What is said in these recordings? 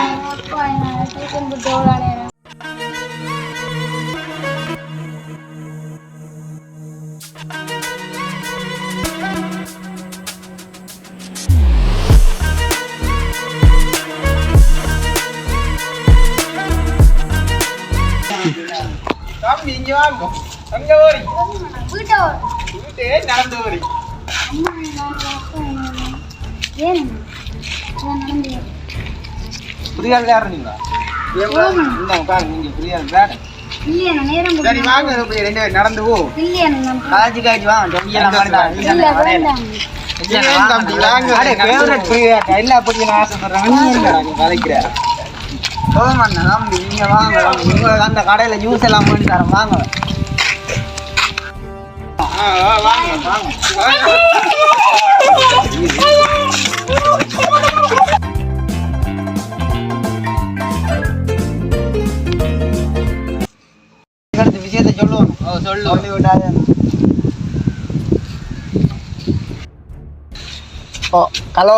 அப்பா என்ன டியூஷன் போட்டு எவ்வளோ நேரம் தம்பி இங்க வாங்க அங்க ஓடி வீட்டை வீட்டே நடந்து ஓடி அம்மா நான் அப்பா என்ன ஏன் நான் நடந்து புரியா விளையாடுறீங்களா இந்தாங்க பாருங்க நீங்க புரியா விளையாடு இல்லையா நான் நேரம் சரி போட்டு வாங்க ரெண்டு பேரும் நடந்து போ. நான் காய்ச்சி காய்ச்சி வாங்க தொங்கியெல்லாம் வேண்டாம். எல்லா பிடிக்கும் ஆசைப்படுறாங்க நீ என்னடா நீ கலைக்கிற. போமாண்ணா தம்பி நீங்க வாங்க. உங்களுக்கு அந்த கடையில ஜூஸ் எல்லாம் பண்ணி தரேன். வாங்க. வாங்க. சொல்லு சொல்லி விட்டாது ஓ ஹலோ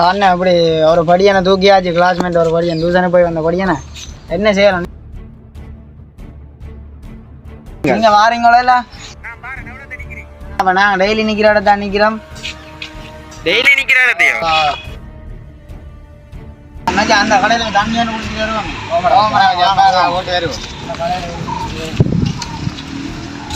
அண்ணன் இப்படி ஒரு படியனை தூக்கியாச்சு கிளாஸ்மேட் ஒரு படியன் தூசனை போய் வந்த படியனை என்ன செய்யலாம் நீங்க வாரீங்களோ இல்ல அப்ப நாங்க டெய்லி நிக்கிற இடத்த நிக்கிறோம் டெய்லி அண்ணாச்சி அந்த கடையில குடிச்சிட்டு வருவாங்க ஓட்டு வருவோம்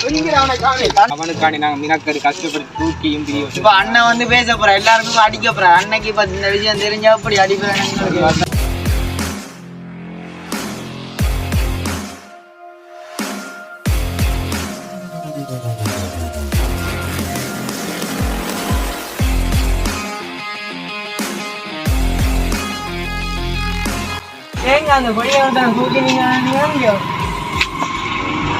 அவனுக்காண்டி நாங்க மினக்கரு கஷ்டப்பட்டு தூக்கியும் பிரியும். இப்ப அண்ணன் வந்து பேச போற எல்லாருக்கும் அடிக்க போற. அன்னைக்கு இப்ப இந்த விஷயம் தெரிஞ்சா அப்படி அடிப்பேன் அந்த பொடியை தூக்கி நீங்க நீங்க அண்ணா, அவன் தப்பி ஜோடிட்டான்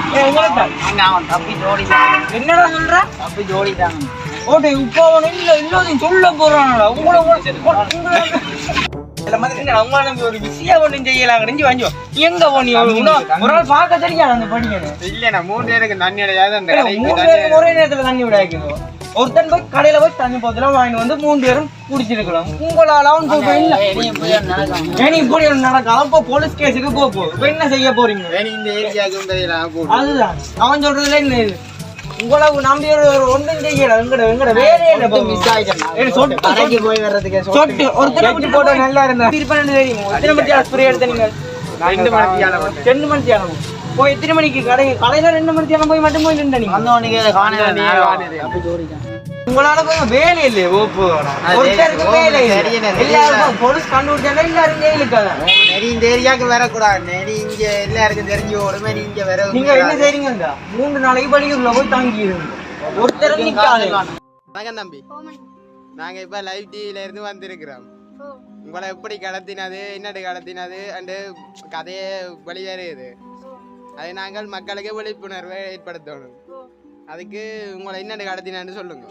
என்னடா சொல்ற தப்பி ஜோடிட்டாங்க ஓட்டு இப்போ இல்ல சொல்ல போறானடா. உங்களை மாதிரி அம்மா நம்பி ஒரு விஷயம் ஒண்ணும் செய்யலாம் கடைஞ்சி வாங்கி எங்க போனி ஒரு நாள் பார்க்க தெரியாது அந்த படிக்கணும் இல்ல நான் மூணு பேருக்கு தண்ணி அடையாது அந்த மூணு ஒரே நேரத்துல தண்ணி விட வைக்கணும் ஒருத்தன் போய் கடையில போய் தண்ணி போத்தலாம் வாங்கிட்டு வந்து மூணு பேரும் குடிச்சிருக்கலாம் உங்களால அவன் போக இல்ல. இப்படி அப்போ போலீஸ் கேஸுக்கு போக போகுது இப்ப என்ன செய்ய போறீங்க? இந்த அதுதான். அவன் சொல்றதுல என்ன இது? உங்களை நம்பி ஒன்றும் செய்யல. எங்கட எங்கட வேலையே இல்லை இப்போ. ஏய், சொட்டு கடைக்கு போய் வர்றதுக்கு சொட்டு. ஒருத்தனை விட்டு போட்டா நல்லா இருந்தா. இருப்பேன் தெரியும் எத்தனை மணிக்கு ஸ்ப்ரே எடுத்த நீங்க ரெண்டு மணிக்கு அளவு. ரெண்டு மணிக்கு ஆகும் போய் எத்தனை மணிக்கு கடை? கடையில ரெண்டு மணிக்கு ஆகும் போய் மட்டும் போய் நின்ற நீங்க. ஜோடிட்டான் உங்களால போய் வேலை இல்லையே ஓப்பு ஒருத்தருக்கு வேலை இல்லை. எல்லாருக்கும் போலீஸ் கண்டுபிடிச்சாலும் எல்லாரும் ஜெயிலுக்காத நெறி இந்த ஏரியாவுக்கு வரக்கூடாது. நெறி இங்க எல்லாருக்கும் தெரிஞ்சு ஓடுமே. நீ இங்க வர நீங்க என்ன செய்றீங்க மூன்று நாளைக்கு போய் தங்கி இருங்க ஒருத்தர் நிக்காது. வணக்கம் தம்பி. நாங்க இப்ப லைவ் டிவில இருந்து வந்திருக்கிறோம். உங்களை எப்படி கடத்தினது? என்னடு கடத்தினது? அண்டு கதையை வெளியேறியது. அதை நாங்கள் மக்களுக்கு விழிப்புணர்வை ஏற்படுத்தணும். அதுக்கு உங்களை என்னடு கடத்தினான்னு சொல்லுங்க.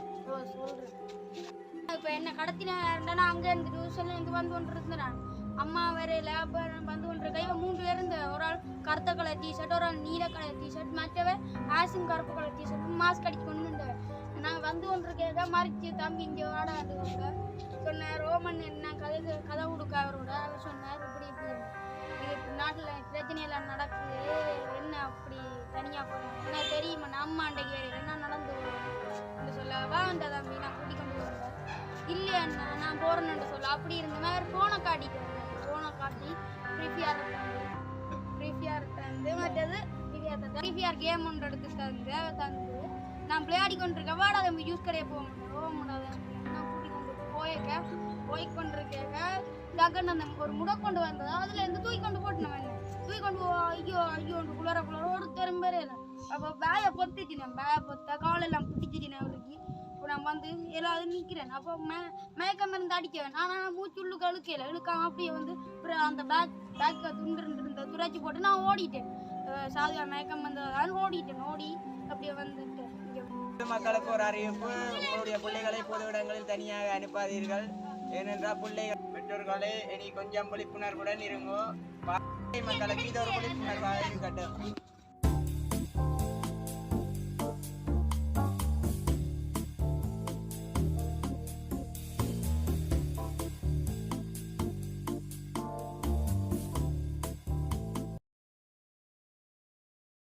இப்போ என்ன கடத்தினா நான் அங்கே இருந்து டியூஷன்ல இருந்து வந்து கொண்டு இருந்தேன் அம்மா வரையில அப்போ வந்து கொண்டு இருக்க இவன் மூன்று பேர் இருந்த ஒரு ஆள் கருத்த கலர் டிஷர்ட் ஒரு ஆள் நீல கலர் டிஷர்ட் மற்றவ ஆசிம் கருப்பு கலர் டிஷர்ட் மாஸ்க் அடிச்சு கொண்டு இருந்தவன் நாங்கள் வந்து கொண்டு இருக்கேங்க மறிச்சு தம்பி இங்கே வாடாது சொன்னார் ரோமன் என்ன கதை கதை கொடுக்க அவரோட? அவர் சொன்னார் இப்படி இப்படி. நாட்டில் பிரச்சனையெல்லாம் நடக்குது. என்ன அப்படி தனியாக போகணும் என்ன தெரியுமா? நம்ம அண்டைக்கு என்ன நடந்து என்று சொல்ல வா வந்தா தம்பி நான் கூட்டி கொண்டு வரேன் இல்லையா அண்ணா நான் போறேன்னு சொல்ல. அப்படி இருந்த மாதிரி ஃபோனை காட்டிக்கிறேன் ஃபோனை காட்டி ஃப்ரீ ஃபயர் தந்து ஃப்ரீ தந்து மற்றது ஃப்ரீ தந்து. கேம் ஒன்று எடுத்து தந்து தந்து நான் விளையாடி கொண்டிருக்கேன். வாடா தம்பி ஜூஸ் கடையை போக முடியாது போக முடியாது நான் கூட்டி கொண்டு போயிருக்க போய் கொண்டிருக்கேன் டக்குன்னு ஒரு முடை கொண்டு வந்தது. அதில் இருந்து தூக்கி கொண்டு போட்டு நம்ம தூக்கி கொண்டு ஐயோ ஐயோ குளர குளர ஒரு இல்லை அப்போ பேயை பொத்திச்சினேன் பேயை பொத்த காலெல்லாம் பிடிச்சிச்சினேன் அவருக்கு இப்போ நான் வந்து எல்லாரும் நிற்கிறேன் அப்போ மே மயக்கம் இருந்து அடிக்கவேன் ஆனால் நான் மூச்சு உள்ளு கழுக்கையில் இழுக்காம அப்படியே வந்து அப்புறம் அந்த பேக் பேக்கில் துண்டு இருந்த துரைச்சி போட்டு நான் ஓடிட்டேன். சாதுவா மயக்கம் வந்ததால் ஓடிட்டேன். ஓடி அப்படியே வந்துட்டேன். மக்களுக்கு ஒரு அறிவிப்பு. உங்களுடைய பிள்ளைகளை பொது இடங்களில் தனியாக அனுப்பாதீர்கள். ஏனென்றால் பிள்ளைகள் பெற்றோர்களே இனி கொஞ்சம் விழிப்புணர்வுடன் இருங்கோ. மக்களுக்கு இது ஒரு விழிப்புணர்வாக இருக்கட்டும்